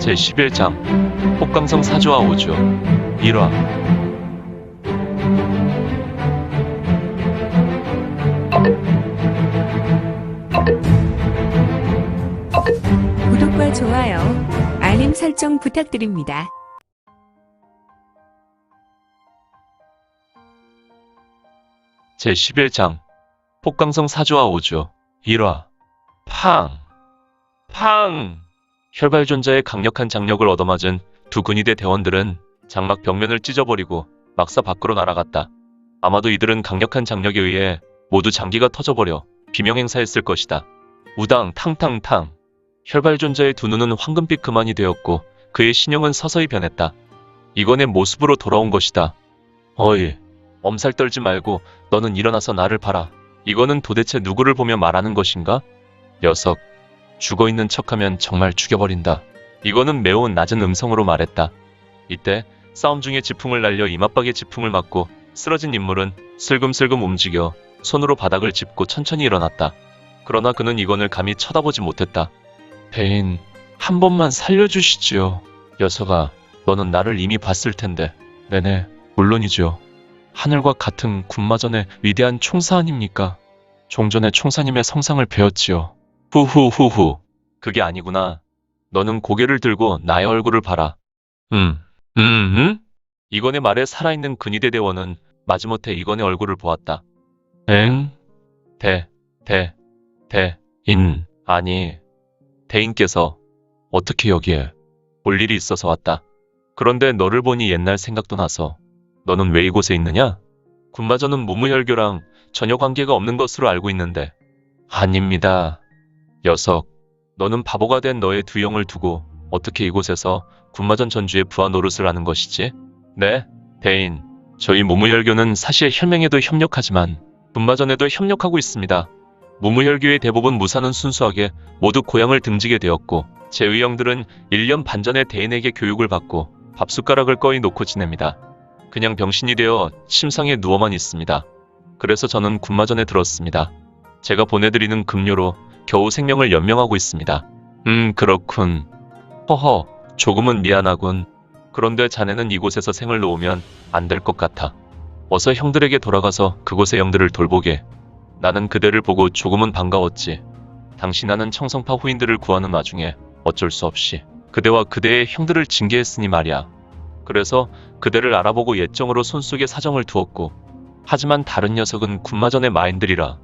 제11장 폭강성 사조와 오조 1화 구독과 좋아요, 알림 설정 부탁드립니다. 제11장 폭강성 사조와 오조 1화 팡! 팡! 혈발존자의 강력한 장력을 얻어맞은 두 근위대 대원들은 장막 벽면을 찢어버리고 막사 밖으로 날아갔다. 아마도 이들은 강력한 장력에 의해 모두 장기가 터져버려 비명행사했을 것이다. 우당 탕탕탕 혈발존자의 두 눈은 황금빛 그만이 되었고 그의 신형은 서서히 변했다. 이건 의 모습으로 돌아온 것이다. 어이 엄살 떨지 말고 너는 일어나서 나를 봐라. 이거는 도대체 누구를 보며 말하는 것인가? 녀석, 죽어 있는 척하면 정말 죽여버린다. 이거는 매우 낮은 음성으로 말했다. 이때 싸움 중에 지풍을 날려 이맛박에 지풍을 맞고 쓰러진 인물은 슬금슬금 움직여 손으로 바닥을 짚고 천천히 일어났다. 그러나 그는 이건을 감히 쳐다보지 못했다. 배인, 한 번만 살려주시지요. 녀석아, 너는 나를 이미 봤을 텐데. 네네, 물론이죠. 하늘과 같은 군마전의 위대한 총사 아닙니까? 종전의 총사님의 성상을 배웠지요. 후후후후. 그게 아니구나. 너는 고개를 들고 나의 얼굴을 봐라. 음, 음, 음? 이건의 말에 살아있는 근위대 대원은 마지못해 이건의 얼굴을 보았다. 엥? 대, 대, 대, 인, 아니. 대인께서 어떻게 여기에 볼 일이 있어서 왔다. 그런데 너를 보니 옛날 생각도 나서 너는 왜 이곳에 있느냐? 군마저는 무무혈교랑 전혀 관계가 없는 것으로 알고 있는데 아닙니다. 녀석, 너는 바보가 된 너의 두 영을 두고 어떻게 이곳에서 군마전 전주의 부하 노릇을 하는 것이지? 네, 대인. 저희 무무혈교는 사실 혈맹에도 협력하지만 군마전에도 협력하고 있습니다. 무무혈교의 대부분 무사는 순수하게 모두 고향을 등지게 되었고 제 의형들은 1년 반 전에 대인에게 교육을 받고 밥숟가락을 꺼이 놓고 지냅니다. 그냥 병신이 되어 침상에 누워만 있습니다. 그래서 저는 군마전에 들었습니다. 제가 보내드리는 급료로 겨우 생명을 연명하고 있습니다. 음, 그렇군. 허허, 조금은 미안하군. 그런데 자네는 이곳에서 생을 놓으면 안 될 것 같아. 어서 형들에게 돌아가서 그곳의 형들을 돌보게. 나는 그대를 보고 조금은 반가웠지. 당신하는 청성파 후인들을 구하는 와중에 어쩔 수 없이 그대와 그대의 형들을 징계했으니 말이야. 그래서 그대를 알아보고 예정으로 손속에 사정을 두었고 하지만 다른 녀석은 군마전의 마인들이라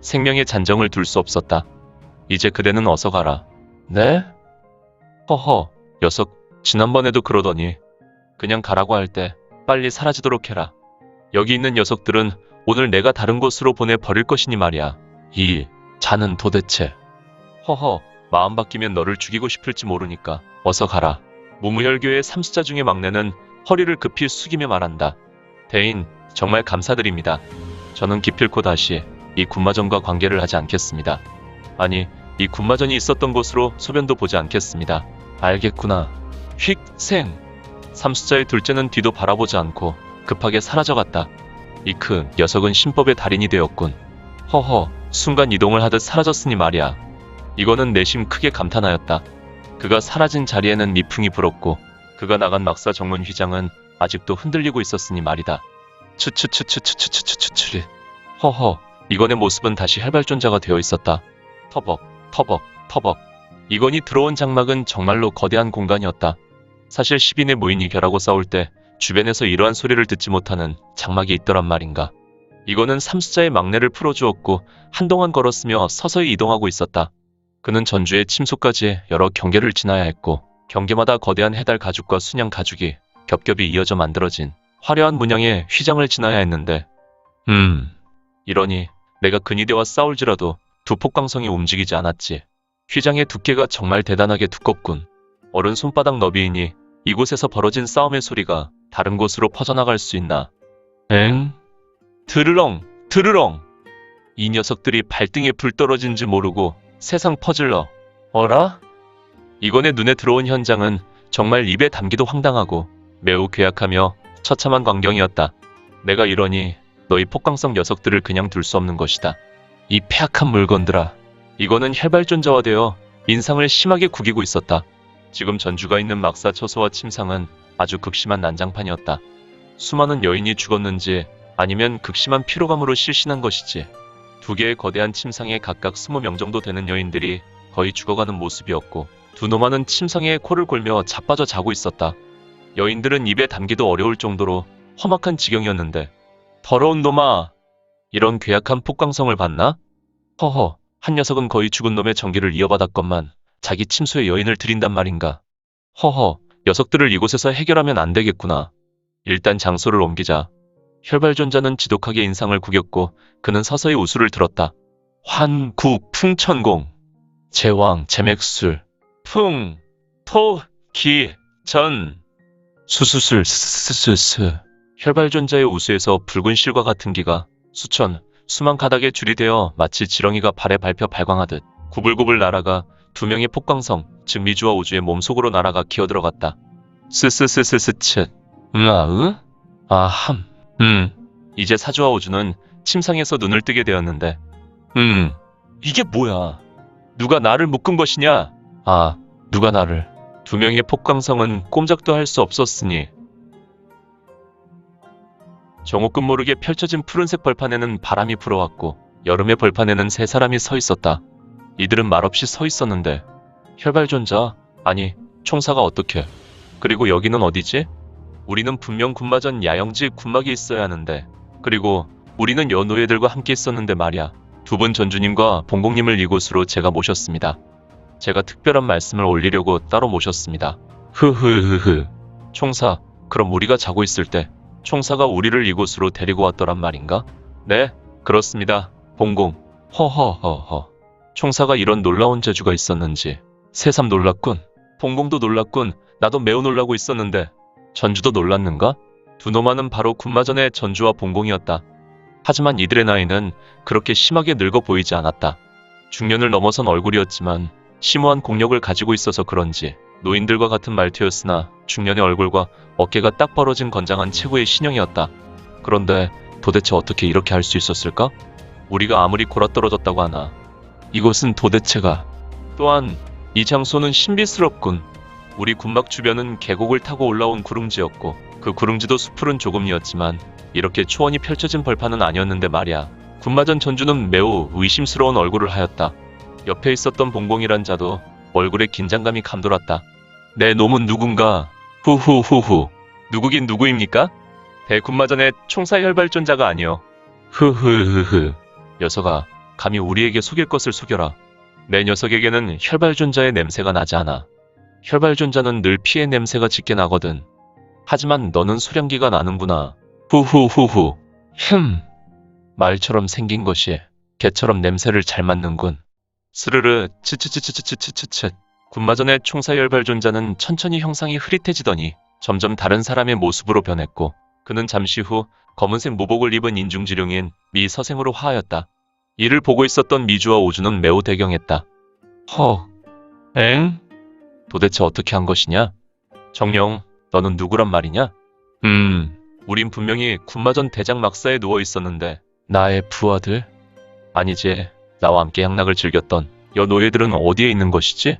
생명의 잔정을 둘 수 없었다. 이제 그대는 어서 가라. 네? 허허, 녀석, 지난번에도 그러더니 그냥 가라고 할 때 빨리 사라지도록 해라. 여기 있는 녀석들은 오늘 내가 다른 곳으로 보내 버릴 것이니 말이야. 이 자는 도대체 허허, 마음 바뀌면 너를 죽이고 싶을지 모르니까 어서 가라. 무무혈교의 삼수자 중의 막내는 허리를 급히 숙이며 말한다. 대인, 정말 감사드립니다. 저는 기필코 다시 이 군마전과 관계를 하지 않겠습니다. 아니, 이 군마전이 있었던 곳으로 소변도 보지 않겠습니다. 알겠구나. 휙, 생. 삼수자의 둘째는 뒤도 바라보지 않고 급하게 사라져갔다. 이크, 녀석은 신법의 달인이 되었군. 허허, 순간 이동을 하듯 사라졌으니 말이야. 이거는 내심 크게 감탄하였다. 그가 사라진 자리에는 미풍이 불었고 그가 나간 막사 정문 휘장은 아직도 흔들리고 있었으니 말이다. 추추추추추추추추추추 허허 이건의 모습은 다시 혈발존자가 되어 있었다. 터벅 터벅 터벅 이건이 들어온 장막은 정말로 거대한 공간이었다. 사실 10인의 무인이 결하고 싸울 때 주변에서 이러한 소리를 듣지 못하는 장막이 있더란 말인가. 이거는 삼수자의 막내를 풀어주었고 한동안 걸었으며 서서히 이동하고 있었다. 그는 전주의 침소까지 여러 경계를 지나야 했고 경계마다 거대한 해달 가죽과 순양 가죽이 겹겹이 이어져 만들어진 화려한 문양의 휘장을 지나야 했는데 음 이러니 내가 근위대와 싸울지라도 두 폭광성이 움직이지 않았지 휘장의 두께가 정말 대단하게 두껍군 어른 손바닥 너비이니 이곳에서 벌어진 싸움의 소리가 다른 곳으로 퍼져나갈 수 있나 엥? 드르렁 드르렁 이 녀석들이 발등에 불 떨어진지 모르고 세상 퍼질러. 어라? 이건의 눈에 들어온 현장은 정말 입에 담기도 황당하고 매우 괴악하며 처참한 광경이었다. 내가 이러니 너희 폭광성 녀석들을 그냥 둘 수 없는 것이다. 이 폐악한 물건들아. 이거는 혈발존자화 되어 인상을 심하게 구기고 있었다. 지금 전주가 있는 막사 처소와 침상은 아주 극심한 난장판이었다. 수많은 여인이 죽었는지 아니면 극심한 피로감으로 실신한 것이지. 두 개의 거대한 침상에 각각 20명 정도 되는 여인들이 거의 죽어가는 모습이었고 두 놈아는 침상에 코를 골며 자빠져 자고 있었다. 여인들은 입에 담기도 어려울 정도로 험악한 지경이었는데 더러운 놈아 이런 괴악한 폭광성을 봤나? 허허 한 녀석은 거의 죽은 놈의 전기를 이어받았건만 자기 침소에 여인을 들인단 말인가. 허허 녀석들을 이곳에서 해결하면 안 되겠구나. 일단 장소를 옮기자. 혈발존자는 지독하게 인상을 구겼고 그는 서서히 우수를 들었다. 환국 풍천공 제왕 제맥술 풍 토 기 전 수수술 스스스스 혈발존자의 우수에서 붉은 실과 같은 기가 수천 수만 가닥에 줄이 되어 마치 지렁이가 발에 밟혀 발광하듯 구불구불 날아가 두 명의 폭광성 즉 미주와 우주의 몸속으로 날아가 기어들어갔다. 스스스스스츠. 응아으? 아함. 음. 이제 사주와 우주는 침상에서 눈을 뜨게 되었는데. 음. 이게 뭐야? 누가 나를 묶은 것이냐? 아 누가 나를? 두 명의 폭광성은 꼼짝도 할 수 없었으니 정오끝 모르게 펼쳐진 푸른색 벌판에는 바람이 불어왔고 여름의 벌판에는 세 사람이 서 있었다. 이들은 말없이 서 있었는데 혈발존자 아니 총사가 어떻게 그리고 여기는 어디지? 우리는 분명 군마전 야영지 군막이 있어야 하는데 그리고 우리는 여노예들과 함께 있었는데 말이야 두 분 전주님과 봉공님을 이곳으로 제가 모셨습니다. 제가 특별한 말씀을 올리려고 따로 모셨습니다. 흐흐흐흐 총사 그럼 우리가 자고 있을 때 총사가 우리를 이곳으로 데리고 왔더란 말인가? 네, 그렇습니다. 봉공. 허허허허. 총사가 이런 놀라운 재주가 있었는지 새삼 놀랐군. 봉공도 놀랐군. 나도 매우 놀라고 있었는데 전주도 놀랐는가? 두 놈아는 바로 군마전의 전주와 봉공이었다. 하지만 이들의 나이는 그렇게 심하게 늙어 보이지 않았다. 중년을 넘어선 얼굴이었지만 심오한 공력을 가지고 있어서 그런지 노인들과 같은 말투였으나 중년의 얼굴과 어깨가 딱 벌어진 건장한 최고의 신형이었다. 그런데 도대체 어떻게 이렇게 할 수 있었을까? 우리가 아무리 골아떨어졌다고 하나 이곳은 도대체가 또한 이 장소는 신비스럽군. 우리 군막 주변은 계곡을 타고 올라온 구릉지였고 그 구릉지도 숲풀은 조금이었지만 이렇게 초원이 펼쳐진 벌판은 아니었는데 말이야. 군마전 전주는 매우 의심스러운 얼굴을 하였다. 옆에 있었던 봉봉이란 자도 얼굴에 긴장감이 감돌았다. 내 놈은 누군가? 후후후후. 누구긴 누구입니까? 대군마전의 총사혈발전자가 아니여. 흐흐흐흐. 녀석아, 감히 우리에게 속일 것을 속여라. 내 녀석에게는 혈발존자의 냄새가 나지 않아. 혈발존자는 늘 피의 냄새가 짙게 나거든. 하지만 너는 수량기가 나는구나. 후후후후. 흠. 말처럼 생긴 것이 개처럼 냄새를 잘 맡는군. 스르르 츠츠츠츠츠츠츠츠. 군마전의 총사열발존자는 천천히 형상이 흐릿해지더니 점점 다른 사람의 모습으로 변했고 그는 잠시 후 검은색 모복을 입은 인중지룡인 미 서생으로 화하였다. 이를 보고 있었던 미주와 오주는 매우 대경했다. 허, 엥? 도대체 어떻게 한 것이냐? 정령, 너는 누구란 말이냐? 음, 우린 분명히 군마전 대장 막사에 누워 있었는데 나의 부하들? 아니지, 나와 함께 향락을 즐겼던 여 노예들은 어디에 있는 것이지?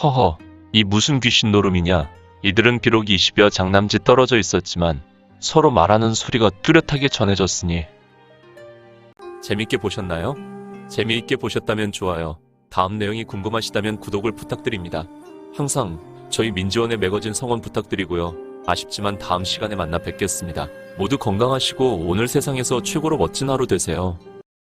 허허, 이 무슨 귀신 노름이냐? 이들은 비록 20여 장남지 떨어져 있었지만 서로 말하는 소리가 뚜렷하게 전해졌으니 재밌게 보셨나요? 재미있게 보셨다면 좋아요. 다음 내용이 궁금하시다면 구독을 부탁드립니다. 항상 저희 민지원의 매거진 성원 부탁드리고요. 아쉽지만 다음 시간에 만나 뵙겠습니다. 모두 건강하시고 오늘 세상에서 최고로 멋진 하루 되세요.